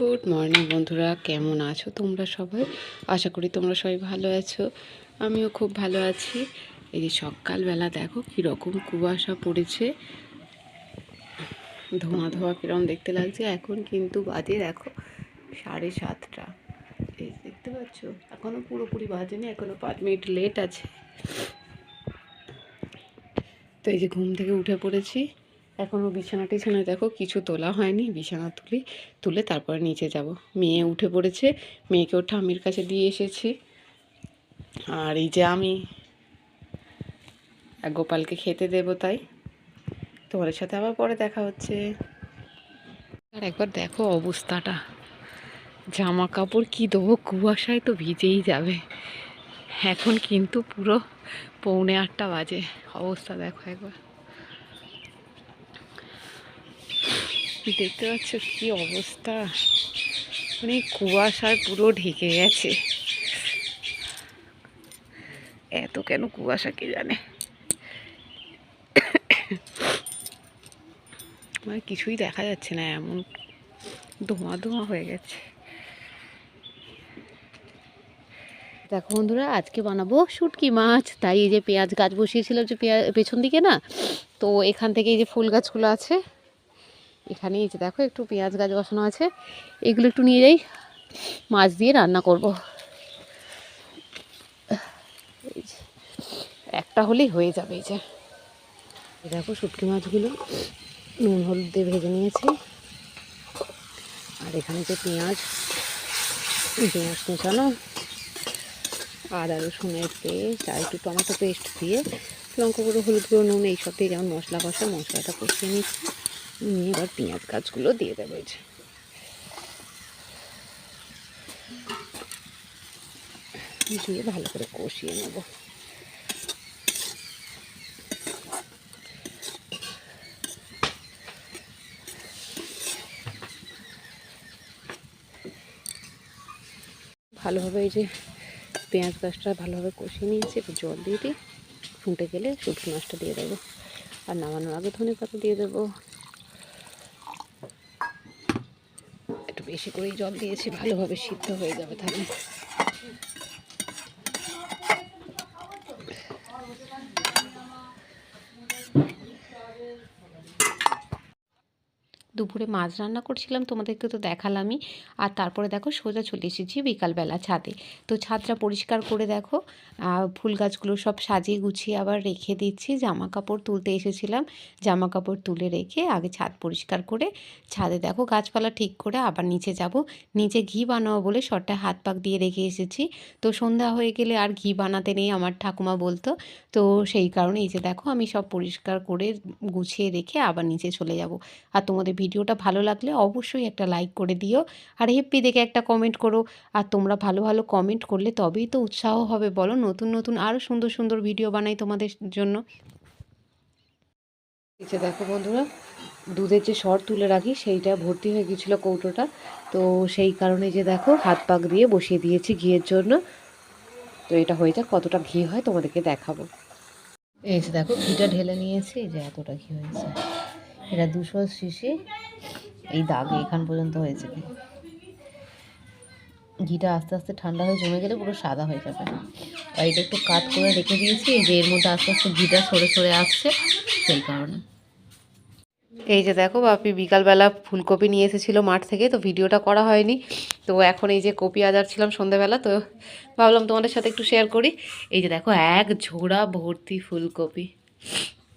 Good morning বন্ধুরা, কেমন আছো তোমরা সবাই? আশা করি তোমরা সবাই ভালো আছো, আমিও খুব ভালো আছি। এই যে সকালবেলা দেখো কীরকম কুয়াশা পড়েছে। ধোঁয়া ধোঁয়া কীরকম দেখতে লাগছে, এখন কিন্তু বাজে দেখো সাড়ে সাতটা। এই দেখতে পাচ্ছ? এখনও পুরোপুরি বাজেনি এখনও পাঁচ মিনিট লেট আছে। তো এই যে ঘুম থেকে উঠে পড়েছি। এখনও বিছানা টিছানা দেখো কিছু তোলা হয়নি, বিছানা তুলি, তুলে তারপরে নিচে যাব। মেয়ে উঠে পড়েছে, মেয়েকে ওর ঠাম্মির কাছে দিয়ে এসেছি। আর এই যে আমি গোপালকে খেতে দেবো তাই। তোমাদের সাথে আবার পরে দেখা হচ্ছে। আর একবার দেখো অবস্থাটা। জামা কাপড় কি দেবো, কুয়াশায় তো ভিজেই যাবে। এখন কিন্তু পুরো পৌনে আটটা বাজে। অবস্থা দেখো একবার। দেখতে পাচ্ছ, কি অবস্থা? মানে কুয়াশায় পুরো ঢেকে গেছে। এত কেন কুয়াশা কে জানে? মানে কিছুই দেখা যাচ্ছে না, এমন ধোঁয়া ধোঁয়া হয়ে গেছে। দেখো বন্ধুরা, আজকে বানাবো শুটকি মাছ। তাই এই যে পেঁয়াজ গাছ বসিয়েছিলাম যে পেঁয়াজ পেছন দিকে না, তো এখান থেকে এই যে ফুল গাছগুলো আছে এখানে এই যে দেখো, একটু পেঁয়াজ গাছ বসানো আছে। এগুলো একটু নিয়ে যাই, মাছ দিয়ে রান্না করব। একটা হলেই হয়ে যাবে এই যে। দেখো শুটকি মাছগুলো, নুন, হলুদ দিয়ে ভেজে নিয়েছি। আর এখানে যে পেঁয়াজ পেঁয়াজ মেশানো, আদা, রসুনের পেস্ট, আর একটু টমেটো পেস্ট দিয়ে লঙ্কা গুঁড়ো, হলুদ গুঁড়ো, নুন, এইসব দিয়ে যেমন মশলা কষা, মশলাটা কষিয়ে নিচ্ছি। নিয়ে এবার পেঁয়াজ গাছগুলো দিয়ে দেবো এই যে। দিয়ে ভালো করে কষিয়ে নেব। ভালোভাবে এই যে পেঁয়াজ গাছটা ভালোভাবে কষিয়ে নিয়েছি, একটু জল দিয়ে দিই। ফুটে গেলে শুকনো মাছটা দিয়ে দেবো। আর নামানোর আগে ধনে পাতা দিয়ে দেবো একটু বেশি করেই জল দিয়েছি ভালোভাবে সিদ্ধ হয়ে যাবে তাহলে। দুপুরে মাছ রান্না করছিলাম, তোমাদেরকে তো দেখালামই। আর তারপরে দেখো সোজা চলে এসেছি বিকালবেলা ছাদে। তো ছাদটা পরিষ্কার করে দেখো ফুল গাছগুলো সব সাজিয়ে গুছিয়ে আবার রেখে দিচ্ছি। জামা কাপড় তুলতে এসেছিলাম জামা কাপড় তুলে রেখে আগে ছাদ পরিষ্কার করে ছাদে দেখো গাছপালা ঠিক করে আবার নিচে যাব। নিচে ঘি বানাবো বলে শরটায় হাত পাক দিয়ে রেখে এসেছি। তো সন্ধ্যা হয়ে গেলে আর ঘি বানাতে নেই আমার ঠাকুমা বলতো। তো সেই কারণে এই যে দেখো আমি সব পরিষ্কার করে গুছিয়ে রেখে আবার নিচে চলে যাব। আর তোমাদের ভিডিওটা ভালো লাগলে অবশ্যই একটা লাইক করে দিও। আর হেপ্পি দেখে একটা কমেন্ট করো। আর তোমরা ভালো ভালো কমেন্ট করলে তবেই তো উৎসাহ হবে, বলো। নতুন নতুন আরও সুন্দর সুন্দর ভিডিও বানাই তোমাদের জন্য। নিচে দেখো বন্ধুরা, দুধের যে সর তুলে রাখি, সেইটা ভর্তি হয়ে গেছিল কৌটোটা। তো সেই কারণে যে দেখো, হাত পাক দিয়ে বসিয়ে দিয়েছি ঘিয়ের জন্য। তো এটা হয়ে যাক, কতটা ঘি হয় তোমাদেরকে দেখাবো। এই যে দেখো, ঘিটা ঢেলে নিয়েছি যে এতটা ঘি হয়েছে। এটা দুশো শিশি এই দাগে এখান পর্যন্ত হয়েছে। ঘিটা আস্তে আস্তে ঠান্ডা হয়ে জমে গেলে পুরো সাদা হয়ে যাবে। আর এটা একটু কাট করে রেখে দিয়েছি যে এর মধ্যে আস্তে আস্তে ঘিটা সরে সরে আসছে, সেই কারণে। এই যে দেখো বাপি, বিকালবেলা ফুলকপি নিয়ে এসেছিল মাঠ থেকে, তো ভিডিওটা করা হয়নি। তো এখন এই যে কপি আজার ছিলাম সন্ধেবেলা তো ভাবলাম তোমাদের সাথে একটু শেয়ার করি। এই যে দেখো এক ঝোড়া ভর্তি ফুলকপি।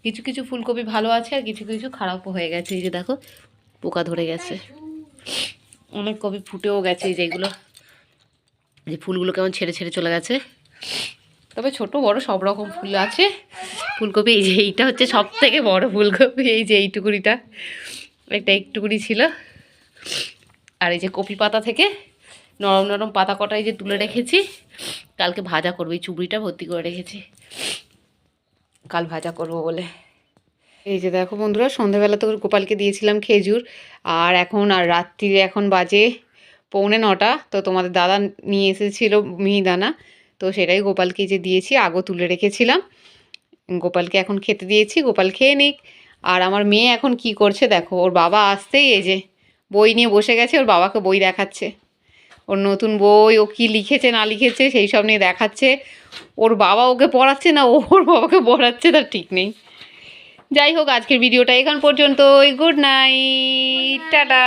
কিছু কিছু ফুলকপি ভালো আছে আর কিছু কিছু খারাপও হয়ে গেছে। এই যে দেখো, পোকা ধরে গেছে। অনেক কপি ফুটেও গেছে এই যেগুলো যে ফুলগুলো কেমন ছেড়ে ছেড়ে চলে গেছে। তবে ছোট, বড় সব রকম ফুল আছে। ফুলকপি, এই যে এইটা হচ্ছে সব থেকে বড় ফুলকপি, এই যে এইটুকুনিটা। একটা একটুকুনি ছিল। আর এই যে কপি পাতা থেকে নরম নরম পাতা কটা এই যে তুলে রেখেছি। কালকে ভাজা করব, এই চুবড়িটা ভর্তি করে রেখেছি। কাল ভাজা করব বলে। এই যে দেখো বন্ধুরা সন্ধেবেলা তো গোপালকে দিয়েছিলাম খেজুর, আর এখন আর রাত্রিরে এখন বাজে পৌনে নটা, তো তোমাদের দাদা নিয়ে এসেছিল মিহিদানা, তো সেটাই গোপালকে যে দিয়েছি, আগো তুলে রেখেছিলাম। গোপালকে এখন খেতে দিয়েছি, গোপাল খেয়ে নিক। আর আমার মেয়ে এখন কি করছে দেখো, ওর বাবা আসতেই এই যে, বই নিয়ে বসে গেছে, ওর বাবাকে বই দেখাচ্ছে। ওর নতুন বই ও কি লিখেছে না লিখেছে সেই সব নিয়ে দেখাচ্ছে। ওর বাবা ওকে পড়াচ্ছে না ও ওর বাবাকে পড়াচ্ছে তার ঠিক নেই। যাই হোক আজকের ভিডিওটা এখান পর্যন্তই। Good night. টাটা।